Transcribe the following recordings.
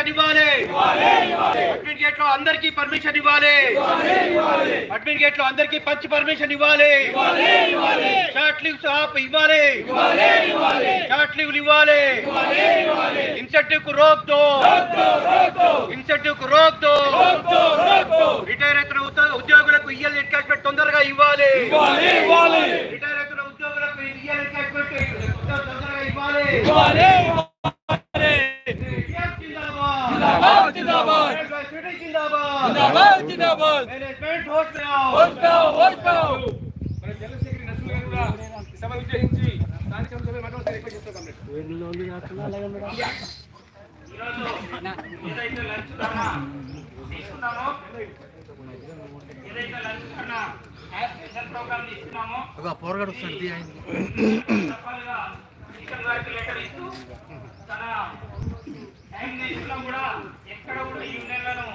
Permission ఇవ్వాలి. Admit గేట్లో అందరికి పర్మిషన్ ఇవ్వాలి. అడ్మిట్ గేట్లో అందరికి పంచ్ పర్మిషన్ ఇవ్వాలి. షార్ట్ లీవ్స్ ఆప్ ఇవ్వాలి. షార్ట్ లీవ్లు ఇవ్వాలి. ఇన్సెంటివ్కు రోక్ దో ఇన్సెంటివ్కు రోక్ దో రిటైర్ ఉద్యో- ఉద్యోగులకు ఇయ్యల్ ఎన్కాష్మెంట్ తొందరగా ఇవ్వాలి. రిటైర్ అవుతున్న ఉద్యోగులకు ఇయ్యల్ ఎన్కాష్మెంట్ తొందరగా ఇవ్వాలి. జిందాబాద్ మేనేజ్మెంట్ హోస్ట్ మే आओ మన చంద్రశేఖర్ నరసింహ గారు కూడా ఈ సభను ఉద్దేశించి స్థానిక అంశాలపై మాట్లాడాల్సిన రిక్వెస్ట్ చేస్తున్నాం ఏదైతే లంచ్ ధర్నా తీసుకున్నామో ఏదైతే లంచ్ ధర్నా స్పెషల్ ప్రోగ్రామ్ తీసుకున్నామో పోరగాడు వస్తాడు తప్పనిగా స్పీకర్ గారికి లెటర్ ఇస్తూ తన టైం తీసుకున్నా కూడా ఎక్కడ కూడా యూనియన్లను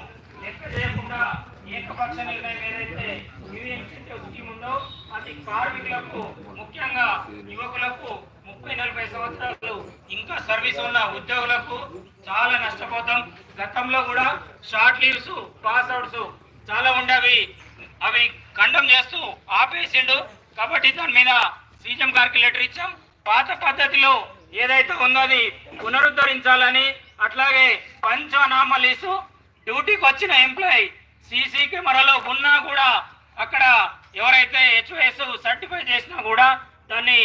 చేయకుండా ఏకపక్ష నిర్ణయం ఏదైతే యూనియన్ ఇన్సెంటివ్ ఉందో అది కార్మికులకు ముఖ్యంగా యువకులకు ముప్పై నలభై సంవత్సరాలు ఇంకా సర్వీస్ ఉన్న ఉద్యోగులకు చాలా నష్టపోతాం. గతంలో కూడా షార్ట్ లీవ్స్ పాస్ అవుట్స్ చాలా ఉండేవి. అవి ఖండం చేస్తూ ఆపేసిండు. కాబట్టి దాని మీద సీఎం గారికి లెటర్ ఇచ్చాం. పాత పద్ధతిలో ఏదైతే ఉందో అది పునరుద్ధరించాలని అట్లాగే పంచనామలీసు డ్యూటీకి వచ్చిన ఎంప్లాయీ సీసీ కెమెరాలో ఉన్నా కూడా అక్కడ ఎవరైతే హెచ్ఓఎస్ సర్టిఫై చేసినా కూడా దాన్ని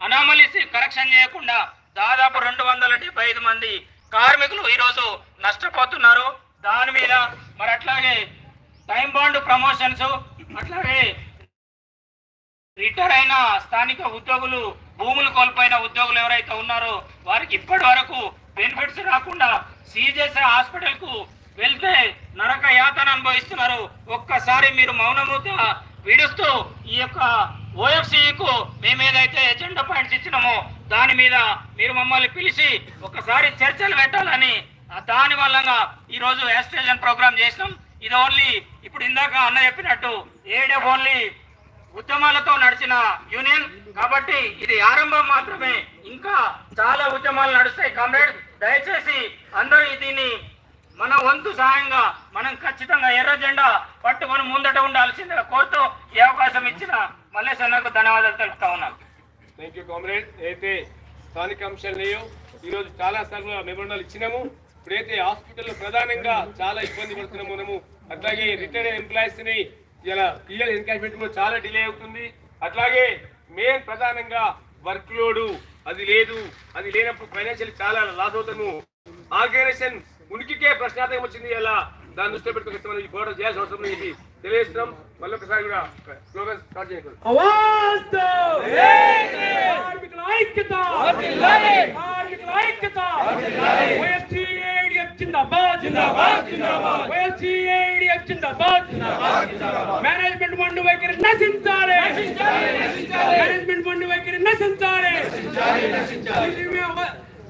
అనామలీస్ కరెక్షన్ చేయకుండా దాదాపు రెండు వందల డెబ్బై ఐదు మంది కార్మికులు ఈరోజు నష్టపోతున్నారు. దాని మీద మరి అట్లాగే టైం బాండ్ ప్రమోషన్స్ అట్లాగే రిటైర్ అయిన స్థానిక ఉద్యోగులు భూములు కోల్పోయిన ఉద్యోగులు ఎవరైతే ఉన్నారో వారికి ఇప్పటి వరకు బెనిఫిట్స్ రాకుండా సీజేసీ హాస్పిటల్కు వెళ్తే నరక యాతన అనుభవిస్తున్నారు. ఒక్కసారి మీరు మౌనమృత విడుస్తూ ఈ యొక్క ఓఎఫ్సికు మేము ఏదైతే ఎజెండా పాయింట్స్ ఇచ్చినామో దాని మీద మీరు మమ్మల్ని పిలిచి ఒకసారి చర్చలు పెట్టాలని దాని వల్లంగా ఈ రోజు ఎస్టేషన్ ప్రోగ్రామ్ చేసినాం. ఇది ఓన్లీ ఇప్పుడు ఇందాక అన్న చెప్పినట్టు ఏడెఫ్ ఓన్లీ ఉద్యమాలతో నడిచిన యూనియన్. కాబట్టి ఇది ఆరంభం మాత్రమే. ఇంకా చాలా ఉద్యమాలు నడుస్తాయి. కామ్రేడ్ దయచేసి అందరూ దీన్ని మన వంతు సహాయంగా మనం ఖచ్చితంగా ఎర్ర జెండా పట్టుకొని ముందట ఉండాల్సిందిగా కోరుతూ ఈ అవకాశం ఇచ్చిన మల్లేశ్ అన్నకు ధన్యవాదాలు తెలుపుతా ఉన్నాను థ్యాంక్ యూ కామ్రేడ్ అయితే స్థానిక అంశాలు లేవు ఈరోజు చాలా సార్లు మెమోరాండాలు ఇచ్చినాము. ఇప్పుడైతే హాస్పిటల్లో ప్రధానంగా చాలా ఇబ్బంది పడుతున్నాము మనము. అట్లాగే రిటైర్డ్ ఎంప్లాయీస్ని ఇలా పిఎల్ ఎన్కాష్మెంట్ కూడా చాలా డిలే అవుతుంది. అట్లాగే మెయిన్ ప్రధానంగా వర్క్ లోడు అది లేదు. అది లేనప్పుడు ఫైనాన్షియల్ చాలా లాస్ అవుతాము. ఆర్గనైజేషన్ ఉనికికే ప్రశ్నార్థకం వచ్చింది. ఇలా దాన్ని దృష్టిలో పెట్టుకుని ఈ పోరాటం చేయాల్సిన అవసరం ఇది తెలియజేస్తున్నాం. మళ్ళీ ఒకసారి కూడా స్లోగన్ స్టార్ట్ చేయకూడదు ఐక్యత! ఐక్యత! మేనేజ్మెంట్ మండు వైఖరి నశించాలి! మేనేజ్మెంట్ మండు వైఖరి నశించాలి!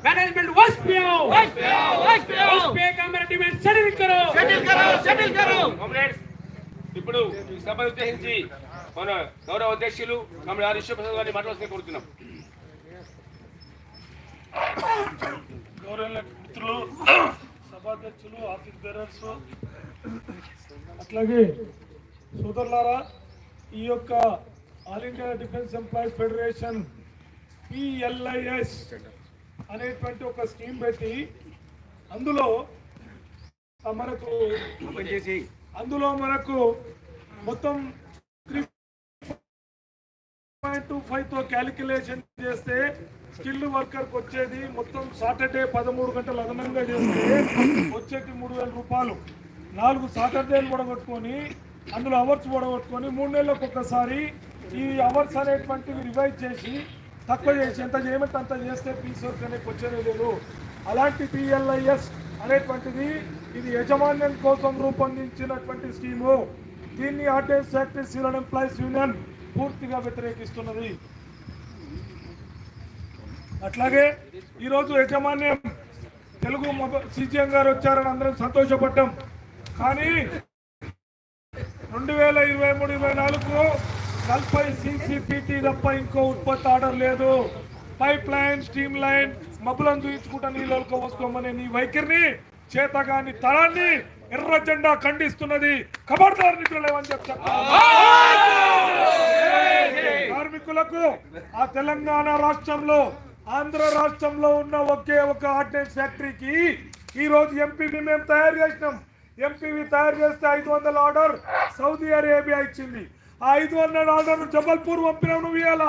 मैनेजमेंट वस्ट पे आओ वस्ट पे आओ वस्ट पे आओ पे का मेरा डिमांड सेटल करो सेटल करो सेटल करो కామ్రేడ్స్ ఇప్పుడు ఈ సభను ఉద్దేశించి మన గౌరవ అధ్యక్షులు కామ్రేడ్ ఆర్ విశ్వప్రసాద్ గారిని మాట్లాడాల్సిన కోరుతున్నాం గౌరవ మిత్రులు సభాధ్యక్షులు ఆఫీస్ బేరర్స్ అట్లాగే సోదరులారా ఈ యొక్క all India defence employee federation PLIS అనేటువంటి ఒక స్కీమ్ పెట్టి అందులో మనకు అందులో మనకు మొత్తం త్రీ పాయింట్ టూ ఫైవ్తో క్యాలిక్యులేషన్ చేస్తే స్కిల్ వర్కర్ వచ్చేది మొత్తం సాటర్డే పదమూడు గంటలు అదనంగా చేస్తే వచ్చేది మూడు వేల రూపాయలు. నాలుగు సాటర్డేలు పొడగొట్టుకొని అందులో అవర్స్ పొడగొట్టుకొని మూడు నెలలకు ఒక్కసారి ఈ అవర్స్ అనేటువంటివి రివైజ్ చేసి తక్కువ చేసి ఎంత చేయమంటే అంత చేస్తే పీస్ వర్క్ అనేది లేదు. అలాంటి పిఎల్ఐఎస్ అనేటువంటిది ఇది యజమాన్యం కోసం రూపొందించినటువంటి స్కీము. దీన్ని ఆర్టీఎస్ ఫ్యాక్టరీ సీలన్ ఎంప్లాయీస్ యూనియన్ పూర్తిగా వ్యతిరేకిస్తున్నది. అట్లాగే ఈరోజు యజమాన్యం తెలుగు సిజిఎం గారు వచ్చారని అందరం సంతోషపడ్డాం. కానీ రెండు వేల ఇరవై మూడు ఇరవై నాలుగు నలభై సీసీపీటీ తప్ప ఇంకో ఉత్పత్తి ఆర్డర్ లేదు. పైప్ లైన్ స్టీమ్ లైన్ మబ్బులను చూయించుకుంటా నీళ్ళలో వసుకోమనే నీ వైఖరిని చేతగాని తరాన్ని ఎర్ర జెండా ఖండిస్తున్నది ఖబర్దార్ నిధులేమని చెప్పి కార్మికులకు ఆ తెలంగాణ రాష్ట్రంలో ఆంధ్ర రాష్ట్రంలో ఉన్న ఒకే ఒక ఆర్డినెన్స్ ఫ్యాక్టరీకి ఈ రోజు ఎంపీవి మేము తయారు చేసినాం. ఎంపీవి తయారు చేస్తే ఐదు వందల ఆర్డర్ సౌదీ అరేబియా ఇచ్చింది. ఆ ఐదు వందల ఆర్డర్ జబల్పూర్ పంపినావు నువ్వు ఇవాళ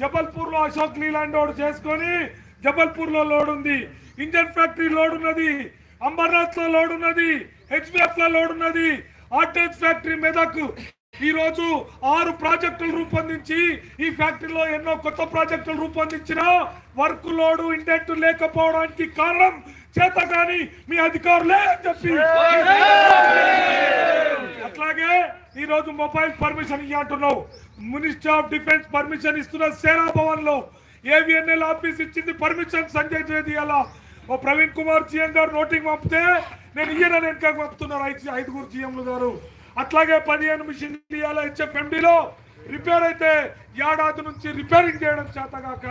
జబల్పూర్లో అశోక్ లీలాండ్ ఓడ్ చేసుకొని జబల్పూర్లో లోడ్ ఉంది. ఇంజన్ ఫ్యాక్టరీ లోడ్ ఉన్నది. అంబర్నాథ్లో లోడ్ ఉన్నది. హెచ్బిఎఫ్లో లోడ్ ఉన్నది. ఆర్టేజ్ ఫ్యాక్టరీ మెదక్ ఈరోజు ఆరు ప్రాజెక్టులు రూపొందించి ఈ ఫ్యాక్టరీలో ఎన్నో కొత్త ప్రాజెక్టులు రూపొందించిన వర్క్ లోడు ఇంటెంట్ లేకపోవడానికి కారణం చేత కానీ మీ అధికారులే అని చెప్పి. అట్లాగే ఈ రోజు మొబైల్ పర్మిషన్ ఇవ్వంటున్నావు మినిస్ట్రీ ఆఫ్ డిఫెన్స్ పర్మిషన్ ఇస్తున్న సేనా భవన్లో ఏవిఎన్ఎల్ ఆఫీస్ ఇచ్చింది పర్మిషన్ సంజయ్ చేది అలా. ఓ ప్రవీణ్ కుమార్ సీఎం గారు నోటింగ్ పంపితే నేను ఈయన వెనక పంపుతున్నారు ఐదు ఐదుగురు సీఎంలు గారు. అట్లాగే పదిహేను మిషన్ ఇవ్వాలి హెచ్ఎఫ్ఎండిలో. రిపేర్ అయితే ఏడాది నుంచి రిపేరింగ్ చేయడం చేతగాక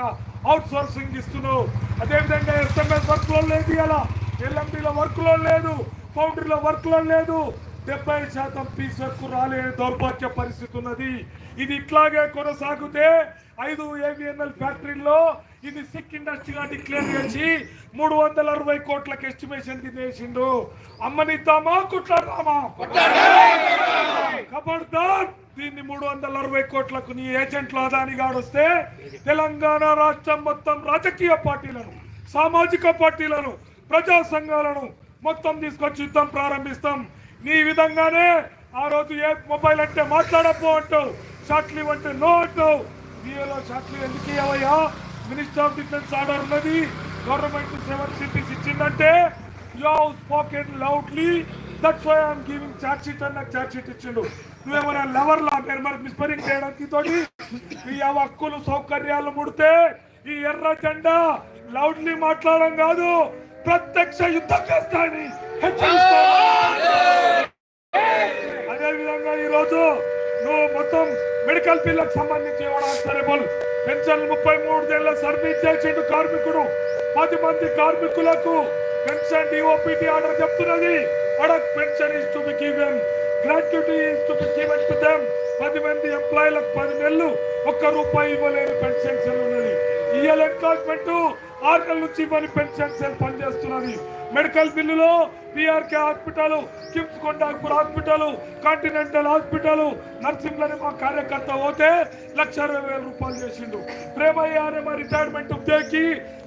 అవుట్ సోర్సింగ్ ఇస్తున్నావు అదేవిధంగా ఎస్ఎంఎస్ వర్క్లో లేదు ఇలా ఎల్ఎండిలో వర్క్లో లేదు. ఫౌండరీలో వర్క్లో లేదు. డెబ్బై శాతం పీస్ వర్క్ రాలే దౌర్భాగ్య పరిస్థితి ఉన్నది. ఇది ఇట్లాగే కొనసాగితే ఐదు ఏవిఎన్ఎల్ ఫ్యాక్టరీల్లో ఇది సిక్ ఇండస్ట్రీగా డిక్లేర్ చేసి మూడు వందల అరవై కోట్లకు ఎస్టిమేషన్ వేసిండు అమ్మనిద్దామా కుట్లాడదామా? ఖబర్దార్ దీన్ని మూడు వందల అరవై కోట్లకు నీ ఏజెంట్లు అదాని గాడొస్తే తెలంగాణ రాష్ట్రం మొత్తం రాజకీయ పార్టీలను సామాజిక పార్టీలను ప్రజా సంఘాలను మొత్తం తీసుకొచ్చి యుద్ధం ప్రారంభిస్తాం. నీ విధంగానే ఆ రోజు ఏ మొబైల్ అంటే మాట్లాడపో అంటావు షాట్లు అంటే నో అంటావు నీలో షాట్లు ఎందుకు ఇవ్వయా మినిస్టర్ ఆఫ్ డిఫెన్స్ ఆర్డర్ ఉన్నది. గవర్నమెంట్ సెవెన్ సిటీస్ ఇచ్చిందంటే you have spoken loudly that's why I'm giving charge sheet అని నాకు చార్జ్ షీట్ ఇచ్చిండు. నువ్వేమైనా లవర్ లా మీరు మరి మిస్పరింగ్ చేయడానికి తోటి ఈ హక్కులు సౌకర్యాలు ముడితే ఈ ఎర్ర జెండా లౌడ్లీ మాట్లాడడం కాదు ప్రత్యక్ష యుద్ధం చేస్తానని అదే విధంగా ఈ రోజు నువ్వు మొత్తం మెడికల్ బిల్లకు సంబంధించి ఆన్సరబుల్ పెన్షన్ ముప్పై మూడు నెలల సర్వీస్ చేసిండు కార్మికుడు. పది మంది కార్మికులకు పెన్షన్ డిఓపిటి ఆర్డర్ చెప్తున్నది. అడక్ pension is to be given gratuity is to be given to them పది మంది ఎంప్లాయీలకు పది నెలలు ఒక్క రూపాయి ఇవ్వలేని పెన్షన్ సెల్ ఉన్నది. ఇయ్యాల ఎంప్లాయ్మెంట్ ఆరు నెలల నుంచి ఇవ్వని పెన్షన్ సెల్ పనిచేస్తున్నది. మెడికల్ బిల్లులో PRK hospital KIMS Kondapur hospital continental hospital నర్సింగ్లని మా కార్యకర్త పోతే లక్ష అరవై వేల రూపాయలు చేసిండు. ప్రేమయ్య అనే మా రిటైర్మెంట్ ఉద్యోగి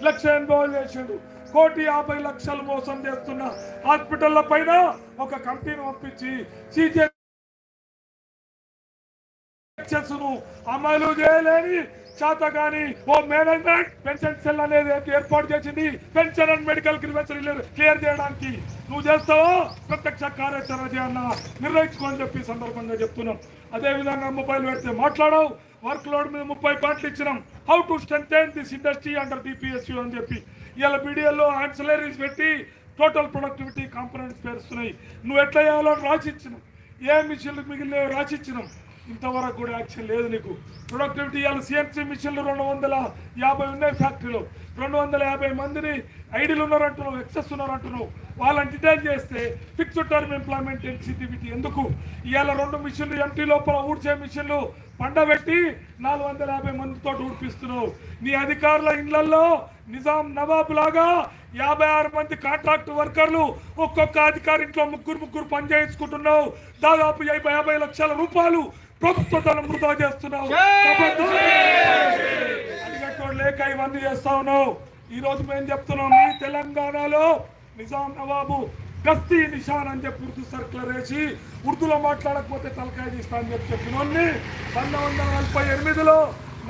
లక్ష ఎనభై వేలు చేసిండు. కోటి యాభై లక్షలు మోసం చేస్తున్న హాస్పిటల్ల పైన ఒక కంపెనీ పంపించి సీజే ను అమలు చేయలేని చేత కానీ ఓ మేనేజ్మెంట్ పెన్షన్ సెల్ అనేది ఏర్పాటు చేసింది. Pension and medical grievances clear చేయడానికి. నువ్వు చేస్తావో? ప్రత్యక్ష కార్యాచరణ చేయన్న? నిర్ణయించుకోని చెప్పి సందర్భంగా చెప్తున్నాం. అదే విధంగా మొబైల్ పెడితే మాట్లాడవు. వర్క్ లోడ్ మీద ముప్పై పాయింట్లు ఇచ్చినాం. How to strength this industry under DPSU అని చెప్పి. ఇలా మీడియాలో ఆన్సలరీస్ పెట్టి టోటల్ ప్రొడక్టివిటీ కాంపనెంట్స్ పేరుస్తున్నాయి. నువ్వు ఎట్లా చేయాలో రాసిచ్చినావు. ఏ మిషన్లు మిగిలినవి రాసిచ్చినాం ఇంతవరకు కూడా యాక్షన్ లేదు నీకు. ప్రొడక్టివిటీ ఇవాళ సిఎంసీ మిషన్లు రెండు వందల యాభై ఉన్నాయి ఫ్యాక్టరీలో. రెండు వందల యాభై మందిని ఐడీలు ఉన్నారంటున్నావు ఎక్సెస్ ఉన్నారంటున్నావు. వాళ్ళని డిటైన్ చేస్తే ఫిక్స్డ్ టర్మ్ ఎంప్లాయ్మెంట్ ఎన్సీటీవీటీ ఎందుకు? ఇవాళ రెండు మిషన్లు ఎంటీ లోపల ఊడ్చే మిషన్లు పండబెట్టి నాలుగు వందల యాభై మందితో ఊడిపిస్తున్నావు నీ అధికారుల ఇళ్ళలో నిజాం నవాబు లాగా యాభై ఆరు మంది కాంట్రాక్ట్ వర్కర్లు ఒక్కొక్క అధికారి ఇంట్లో ముగ్గురు ముగ్గురు పని చేయించుకుంటున్నావు దాదాపు యాభై యాభై లక్షల రూపాయలు ప్రభుత్వ ధనం వృధా చేస్తున్నావు. లేక ఇవన్నీ చేస్తా ఉన్నావు. ఈ రోజు మేము చెప్తున్నాం మీ తెలంగాణలో నిజాం నవాబు గస్తీ నిషాన్ అని చెప్పి ఉర్దూ సర్కులర్ వేసి ఉర్దూలో మాట్లాడకపోతే తలకాయ తీస్తా అని చెప్పి చెప్పిన పంతొమ్మిది వందల నలభై ఎనిమిదిలో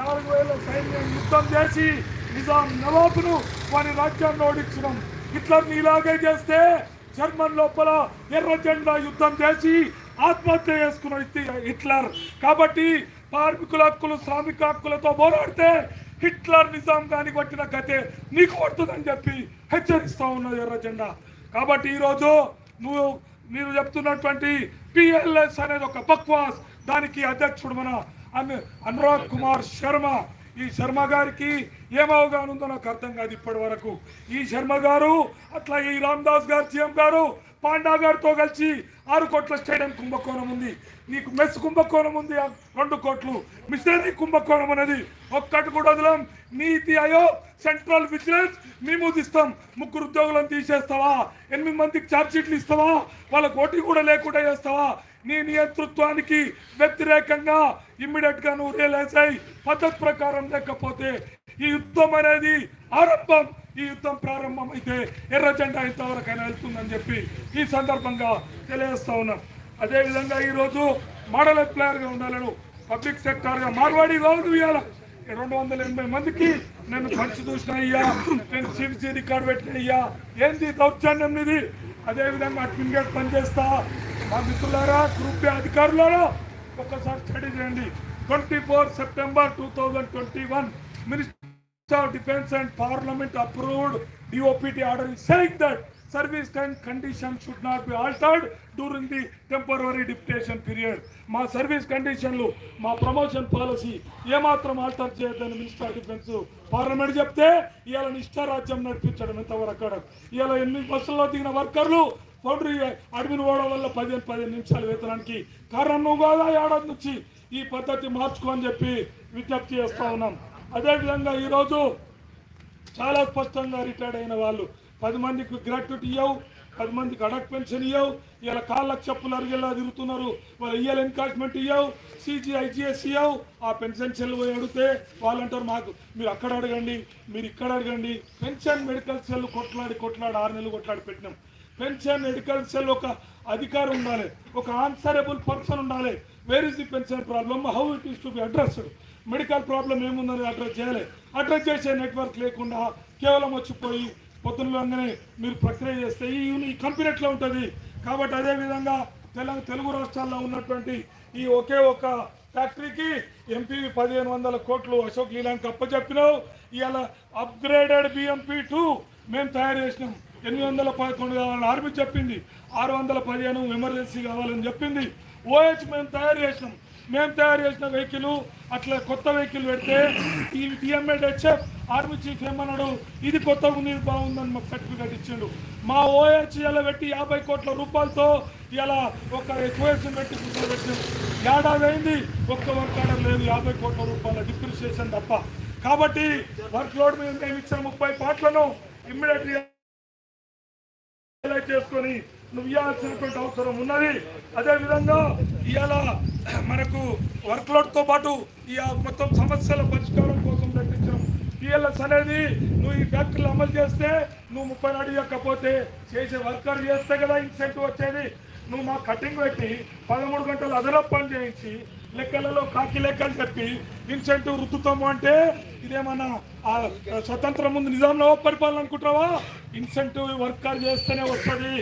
నాలుగు వేల సైన్యం యుద్ధం చేసి నిజాం నవాబును వారి రాజ్యాన్ని ఓడించడం. హిట్లర్ని ఇలాగే చేస్తే జర్మన్ లోపల ఎర్ర జెండా యుద్ధం చేసి ఆత్మహత్య చేసుకున్న హిట్లర్. కాబట్టి కార్మికుల హక్కులు శ్రామిక హక్కులతో పోరాడితే హిట్లర్ నిజాం కానీ కొట్టిన గతే నీకు కొడుతుందని చెప్పి హెచ్చరిస్తూ ఉన్నది ఎర్ర జెండా. కాబట్టి ఈరోజు నువ్వు మీరు చెప్తున్నటువంటి పిఎల్ఎస్ అనేది ఒక బక్వాస్. దానికి అధ్యక్షుడు మన అన్ అనురాగ్ కుమార్ శర్మ. ఈ శర్మ గారికి ఏం అవగాహన ఉందో నాకు అర్థం కాదు ఇప్పటి వరకు. ఈ శర్మ గారు అట్లా ఈ రామ్దాస్ గారు సీఎం గారు పాండా గారితో కలిసి ఆరు కోట్ల స్టేడియం కుంభకోణం ఉంది. నీకు మెస్ కుంభకోణం ఉంది రెండు కోట్లు. మిషనరీ కుంభకోణం అనేది ఒక్కటి కూడా వదలం. నీతి ఆయోగ్ సెంట్రల్ విజిలెన్స్ మేము ఇస్తాం ముగ్గురు ఉద్యోగులను తీసేస్తావా? ఎనిమిది మందికి ఛార్జ్షీట్లు ఇస్తావా? వాళ్ళకు ఓటీ కూడా లేకుండా చేస్తావా? నీ నియంతృత్వానికి వ్యతిరేకంగా ఇమ్మీడియట్గా నువ్వు రియలైజ్ అయ్యి పద్ధతి ప్రకారం లేకపోతే ఈ యుద్ధం అనేది ఆరంభం. ఈ యుద్ధం ప్రారంభమైతే ఎర్ర జెండా ఇంతవరకైనా వెళ్తుందని చెప్పి ఈ సందర్భంగా తెలియజేస్తా ఉన్నాం. అదేవిధంగా ఈరోజు మోడల్ ఎంప్లాయర్గా ఉండాలను పబ్లిక్ సెక్టార్గా మార్వాడి కాదు ఇవాళ రెండు వందల ఎనభై మందికి నేను ఖర్చు చూసిన అయ్యా నేను సిబిసి రికార్డు పెట్టిన అయ్యా ఏంది దౌర్జన్యం ఇది? అదేవిధంగా అడ్మిన్ గేట్ పనిచేస్తా. మా మిత్రులారా గ్రూప్ అధికారులారా ఒక్కసారి స్టడీ చేయండి. Twenty four September two thousand twenty one minister of defence and parliament approved order order saying that service and condition should not be altered during the temporary deputation period. మా service కండిషన్లు మా promotion policy ఏమాత్రం alter చేయొద్దని minister of defence parliament చెప్తే ఇవాళ నిష్ఠారాజ్యం నడిపించడం ఎంతవరకు అక్కడ ఇవాళ ఎనిమిది బస్సుల్లో దిగిన వర్కర్లు ఫౌండరీ అడ్మిన్ పోవడం వల్ల పదిహేను పదిహేను నిమిషాలు వేతనానికి కారణం నువ్వు కాదా ఏడాది నుంచి ఈ పద్ధతి మార్చుకో అని చెప్పి విజ్ఞప్తి చేస్తా ఉన్నాం. అదేవిధంగా ఈరోజు చాలా స్పష్టంగా రిటైర్డ్ అయిన వాళ్ళు పది మందికి గ్రాట్యుటీ ఇవ్వవు పది మందికి అడక్ పెన్షన్ ఇవ్వవు ఇలా కాళ్ళకు చెప్పులు అరిగేలా తిరుగుతున్నారు వాళ్ళు ఇయ్యాలి ఎన్కాష్మెంట్ ఇవ్వవు సీజీ ఐజీఎస్ ఇవ్వవు ఆ పెన్షన్ సెల్ పోయి అడిగితే వాళ్ళు అంటారు మాకు మీరు అక్కడ అడగండి మీరు ఇక్కడ అడగండి. పెన్షన్ మెడికల్ సెల్ కొట్లాడి కొట్లాడి ఆరు నెలలు కొట్లాడి పెట్టినాం. పెన్షన్ మెడికల్ సెల్ ఒక అధికారం ఉండాలి ఒక ఆన్సరబుల్ పర్సన్ ఉండాలి. Where is the pension problem how it is to be addressed medical problem ఏముందని అడ్రస్ చేయాలి. అడ్రస్ చేసే నెట్వర్క్ లేకుండా కేవలం వచ్చిపోయి పొద్దున్నలోనే మీరు ప్రక్రియ చేస్తే ఈ ఈ కంపెనీట్లో ఉంటుంది? కాబట్టి అదేవిధంగా తెలంగాణ తెలుగు రాష్ట్రాల్లో ఉన్నటువంటి ఈ ఒకే ఒక ఫ్యాక్టరీకి ఎంపీ పదిహేను వందల కోట్లు అశోక్ లీలానికి అప్పచెప్పినావు. ఇవాళ అప్గ్రేడెడ్ బిఎంపీ టూ మేము తయారు చేసినాం. ఎనిమిది వందల పదకొండు కావాలని ఆర్మీ చెప్పింది. ఆరు వందల పదిహేను ఎమర్జెన్సీ కావాలని చెప్పింది. ఓహెచ్ మేము తయారు చేసినాం. మేము తయారు చేసిన వెహికల్ అట్లా కొత్త వెహికల్ పెడితే ఈ టిఎంఎడ్ హెచ్ఎఫ్ ఆర్మీ చీఫ్ ఏమన్నాడు ఇది కొత్తగా ఉంది ఇది బాగుందని మాకు సర్టిఫికేట్ ఇచ్చిండు. మా ఓహెచ్ ఇలా పెట్టి యాభై కోట్ల రూపాయలతో ఇలా ఒక ఎక్వేషన్ పెట్టి కూర్చొని ఏడాది అయింది ఒక్క వర్క్ ఆర్డర్ లేదు యాభై కోట్ల రూపాయల డిప్రిషియేషన్ తప్ప. కాబట్టి వర్క్ లోడ్ మీద మేము ఇచ్చిన ముప్పై పాటలను ఇమ్మీడియట్ చేసుకొని నువ్వు ఇవ్వాల్సినటువంటి అవసరం ఉన్నది. అదేవిధంగా ఇవాళ మనకు వర్క్ పాటు ఈ మొత్తం సమస్యల పరిష్కారం కోసం ప్రకటించడం పిఎల్ఎస్ అనేది నువ్వు ఈ ఫ్యాక్టరీలు అమలు చేస్తే నువ్వు ముప్పై నాడు ఇవ్వకపోతే చేసే వర్కర్ చేస్తే కదా ఇన్సెంటివ్ వచ్చేది. నువ్వు మా కటింగ్ పెట్టి పదమూడు గంటలు అదనపు పని చేయించి లెక్కలలో కాకి లెక్కలు చెప్పి ఇన్సెంటివ్ రుద్దుతాము అంటే ఇదేమన్నా స్వతంత్రం ముందు నిజాంలో పరిపాలన అనుకుంటావా ఇన్సెంటివ్ వర్కర్ చేస్తేనే వస్తుంది.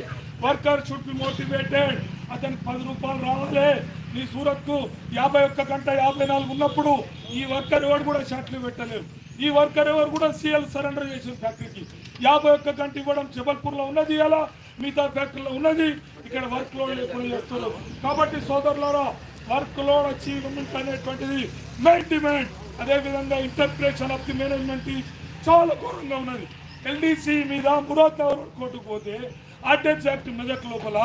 Worker should be motivated. అతనికి పది రూపాయలు రావాలి. నీ సూరత్కు యాభై ఒక్క గంట యాభై నాలుగు ఉన్నప్పుడు ఈ వర్కర్ ఎవరు కూడా షర్ట్లు పెట్టలేరు ఈ వర్కర్ ఎవరు కూడా సీఎల్ సరెండర్ చేసిన ఫ్యాక్టరీకి. యాభై ఒక్క గంట ఇవ్వడం జబల్పూర్లో ఉన్నది ఇలా మిగతా ఫ్యాక్టరీలో ఉన్నది. ఇక్కడ వర్క్ లోడ్ లేకుండా చేస్తున్నారు కాబట్టి సోదరులారా వర్క్ లోడ్ అచీవ్మెంట్ అనేటువంటిది మెయిన్ డిమాండ్ అదేవిధంగా ఇంటర్ప్రిటేషన్ ఆఫ్ ది మేనేజ్మెంట్ చాలా ఘోరంగా ఉన్నది. ఎల్డీసీ మీద మురాద్ కోర్టుకు పోతే ఆర్డెన్స్ యాక్ట్ మెదక్ లోపల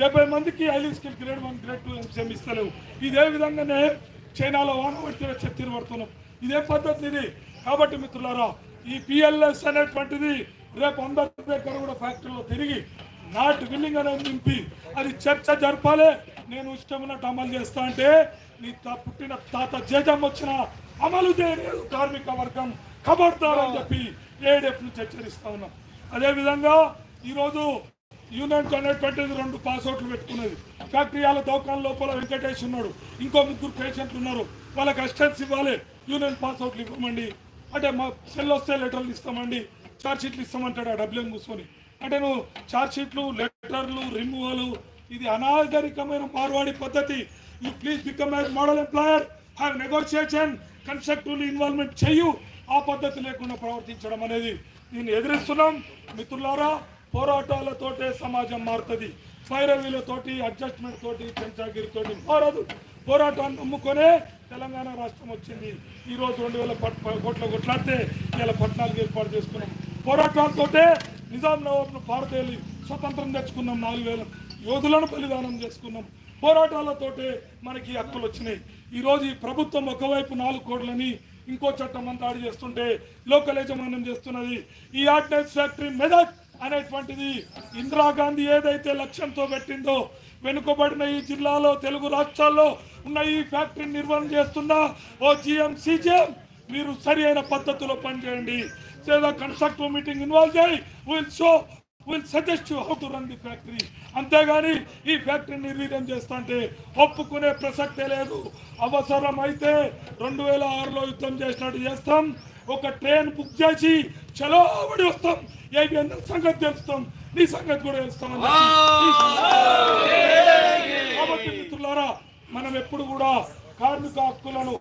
డెబ్బై మందికి highly skill grade one grade two MCM ఇస్తలేవు. ఇదే విధంగానే చైనాలో వాన పడితే చర్చలు పడుతున్నాం ఇదే పద్ధతి ఇది. కాబట్టి మిత్రులారా ఈ పిఎల్ఎస్ అనేటువంటిది రేపు అందరి దగ్గర కూడా ఫ్యాక్టరీలో తిరిగి నాట్ విల్లింగ్ అనేది నింపి అది చర్చ జరపాలి. నేను ఇష్టమన్నట్టు అమలు చేస్తా అంటే నీ పుట్టిన తాత జేజం వచ్చిన అమలు చేయలేదు కార్మిక వర్గం. ఖబర్దారని చెప్పి ఏడెఫ్ నుంచి హెచ్చరిస్తా ఉన్నాం. అదేవిధంగా ఈరోజు యూనియన్ అనేటువంటిది రెండు పాస్అవుట్లు పెట్టుకున్నది. ఫ్యాక్టరీల వాళ్ళ దోకాన్ లోపల వెంకటేష్ ఉన్నాడు. ఇంకో ముగ్గురు పేషెంట్లు ఉన్నారు. వాళ్ళకి అసిస్టెన్స్ ఇవ్వాలి. యూనియన్ పాస్అవుట్లు ఇవ్వమండి. అంటే మా సెల్ వస్తే లెటర్లు ఇస్తామండి. చార్జ్ షీట్లు ఇస్తామంటాడు ఆ డబ్ల్యూఎం కూర్చొని. అంటే నువ్వు చార్జ్ షీట్లు లెటర్లు రిమూవల్ ఇది అనాగరికమైన మార్వాడి పద్ధతి. You please become as model employer have negotiation constructively involvement చెయ్యు. ఆ పద్ధతి లేకుండా ప్రవర్తించడం అనేది దీన్ని ఎదిరిస్తున్నాం. మిత్రులారా పోరాటాలతోటే సమాజం మారుతుంది. పైరవీలతోటి అడ్జస్ట్మెంట్ తోటి పెంచాగిరితోటి మారదు. పోరాటాన్ని నమ్ముకొనే తెలంగాణ రాష్ట్రం వచ్చింది. ఈరోజు రెండు వేల పట్- కోట్ల కొట్లాడితే ఇలా పట్టణాలకు ఏర్పాటు చేసుకున్నాం. పోరాటాలతోటే నిజాం నవాబ్ను పారదేలి స్వతంత్రం తెచ్చుకున్నాం నాలుగు వేల యోధులను బలిదానం చేసుకున్నాం. పోరాటాలతోటే మనకి హక్కులు వచ్చినాయి. ఈరోజు ఈ ప్రభుత్వం ఒకవైపు నాలుగు కోట్లని ఇంకో చట్టం అంతా ఆడి చేస్తుంటే లోకల్ యజమానం చేస్తున్నది. ఈ ఆర్డినెన్స్ ఫ్యాక్టరీ మెదక్ అనేటువంటిది ఇందిరాగాంధీ ఏదైతే లక్ష్యంతో పెట్టిందో వెనుకబడిన ఈ జిల్లాలో తెలుగు రాష్ట్రాల్లో ఉన్న ఈ ఫ్యాక్టరీని నిర్వహణ చేస్తున్న ఓ జిఎం సిజిఎం మీరు సరి అయిన పద్ధతిలో పనిచేయండి. లేదా కన్స్ట్రక్టివ్ మీటింగ్ ఇన్వాల్వ్ చేయి. Will show will suggest how to run the factory అంతేగాని ఈ ఫ్యాక్టరీ నిర్వీర్యం చేస్తుంటే ఒప్పుకునే ప్రసక్తే లేదు. అవసరం అయితే రెండు వేల ఆరులో యుద్ధం చేసినట్టు చేస్తాం. ఒక ట్రైన్ బుక్ చేసి చలో ఆవిడ వస్తాం. అందరి సంగతి తెలుస్తాం? నీ సంగతి కూడా తెలుస్తాం కాబట్టి మిత్రులారా మనం ఎప్పుడు కూడా కార్మిక హక్కులను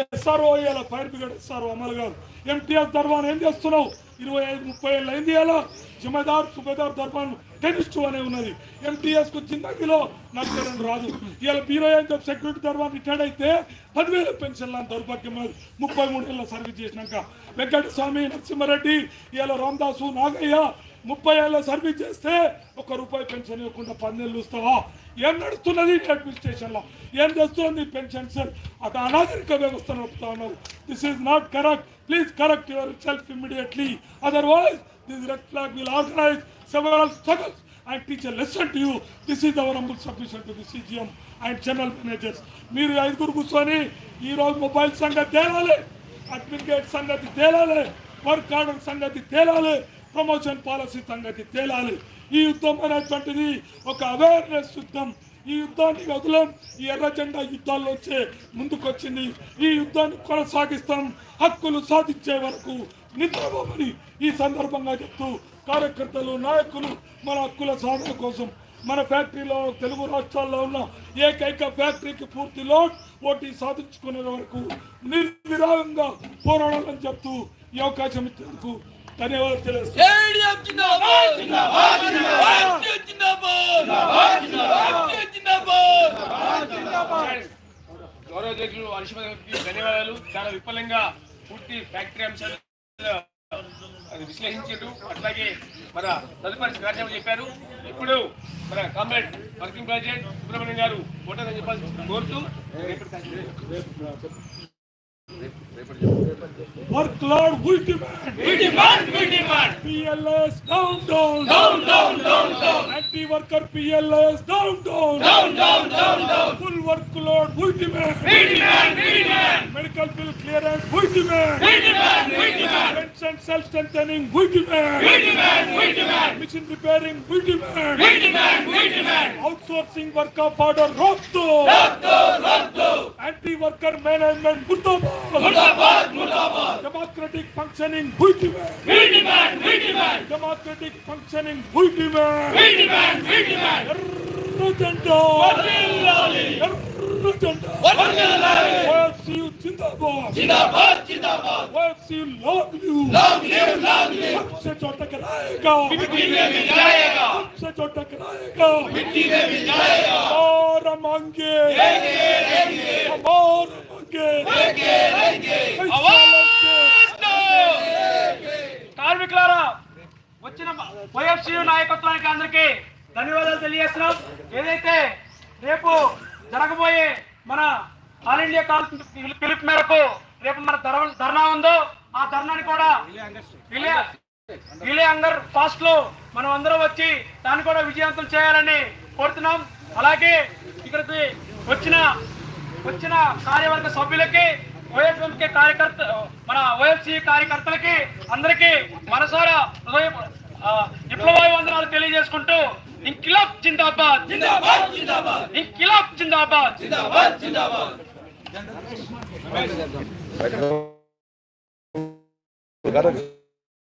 ఎస్ఆర్ఓ ఇలా ఫైర్ బ్రిగేడ్ ఎస్ఆర్ఓ అమలు గారు ఎంటీఎస్ దర్బాన్ ఏం చేస్తున్నావు? ఇరవై ఐదు ముప్పై ఏళ్ళు అయింది ఇలా జమదార్ సుబేదార్ దర్బాన్ టెనిస్ టూ అనే ఉన్నది. ఎంటీఎస్కు జిందగీలో నాకు రెండు రాదు. ఇలా బీరో సెక్యూరిటీ దర్బాన్ రిటైర్డ్ అయితే పదివేల పెన్షన్ లాంటి దౌర్భాగ్యం లేదు ముప్పై మూడు ఏళ్ళ సర్వీస్ చేసినాక. వెంకటస్వామి నరసింహారెడ్డి ఇలా రామదాసు నాగయ్య ముప్పై ఏళ్ళ సర్వీస్ చేస్తే ఒక రూపాయి పెన్షన్ ఇవ్వకుండా పన్నెళ్ళు ఇస్తావా? ఏం నడుస్తున్నది అడ్మినిస్ట్రేషన్లో ఏం చేస్తుంది పెన్షన్ సెల్ అటు అనాగరిక వ్యవస్థ నడుపుతా ఉన్నారు. This is not correct please correct yourself immediately otherwise this red flag will organise several struggles and teacher lesson to you this is our humble submission to the CGM and general managers మీరు ఐదుగురు కూర్చొని ఈ రోజు mobile సంగతి తేలాలి. అడ్మినికేట్ సంగతి తేలాలి. Work order సంగతి తేలాలి. ప్రమోషన్ పాలసీ సంగతి తేలాలి. ఈ యుద్ధం అనేటువంటిది ఒక అవేర్నెస్ యుద్ధం. ఈ యుద్ధాన్ని వదలం ఈ ఎర్ర జెండా యుద్ధాల్లో వచ్చే ముందుకొచ్చింది. ఈ యుద్ధాన్ని కొనసాగిస్తాం హక్కులు సాధించే వరకు నిద్రపోమని ఈ సందర్భంగా చెప్తూ కార్యకర్తలు నాయకులు మన హక్కుల సాధన కోసం మన ఫ్యాక్టరీలో తెలుగు రాష్ట్రాల్లో ఉన్న ఏకైక ఫ్యాక్టరీకి పూర్తి లోడ్ ఓటీ సాధించుకునే వరకు నిర్విరాగంగా పోరాడాలని చెప్తూ ఈ అవకాశం ఇచ్చేందుకు ధన్యవాదాలు తెలియజేస్తున్నాను ఏడిఎం జిందాబాద్ జిందాబాద్ జిందాబాద్ జిందాబాద్ జిందాబాద్ జిందాబాద్ గౌరవ అధ్యక్షులు హర్షవర్ధన్ గారికి ధన్యవాదాలు చాలా విఫలంగా పూర్తి ఫ్యాక్టరీ అంశాలు అది విశ్లేషించారు అట్లాగే మన తదుపరి కార్యక్రమం చెప్పారు ఇప్పుడు మన కామ్రేడ్ వర్కింగ్ ప్రెసిడెంట్ సుబ్రహ్మణ్యం గారు ఓటర్ చెప్పాల్సి కోరుతూ Workload will demand. We demand, we demand. PLS down, down. Down, down, down, down. Anti-worker PLS down, down. Down, down, down, down. Full workload we demand. We demand, we demand. Medical bill clearance we demand. We demand, we demand. Pension self-strengthening we demand. We demand, we demand. Machine repairing we demand. We demand, we demand. Outsourcing work of order rock to. Rock to, rock to. Anti-worker management Murdabad. Murdabad, Murdabad democratic functioning we demand We demand, we demand. democratic functioning we demand We demand, we demand. ఎర్ర జెండా వర్ధిల్లాలి. ఎర్ర జెండా వర్ధిల్లాలి. OFCU జిందాబాద్ జిందాబాద్ జిందాబాద్ OFCU long live Long live, long live. हमसे जो टकराएगा मिट्टी में मिल जाएगा हमसे जो टकराएगा मिट्टी में मिल जाएगा हमारा मांगे हमारा मांगे लेंगे కార్మికులారా వచ్చిన వైఎఫ్సీ నాయకత్వానికి అందరికీ ధన్యవాదాలు తెలియజేస్తున్నాం. ఏదైతే రేపు జరగబోయే మన ఆల్ ఇండియా కాన్ఫరెన్స్ పిలుపు మేరకు రేపు మన ధర్నా ఉందో ఆ ధర్నాని కూడా రిలే అందర్ ఫాస్ట్లో మనం అందరం వచ్చి దాన్ని కూడా విజయవంతం చేయాలని కోరుతున్నాం. అలాగే ఇక్కడికి వచ్చిన వచ్చిన కార్యవర్గ సభ్యులకి ఓఎఫ్ఎంకే కార్యకర్త మన ఓఎఫ్సి కార్యకర్తలకి అందరికీ మనసారా హృదయ విప్లవాయు వందనాలు తెలియజేసుకుంటూ ఇంకిలాబ్ జిందాబాద్. జిందాబాద్ జిందాబాద్. ఇంకిలాబ్ జిందాబాద్. జిందాబాద్ జిందాబాద్.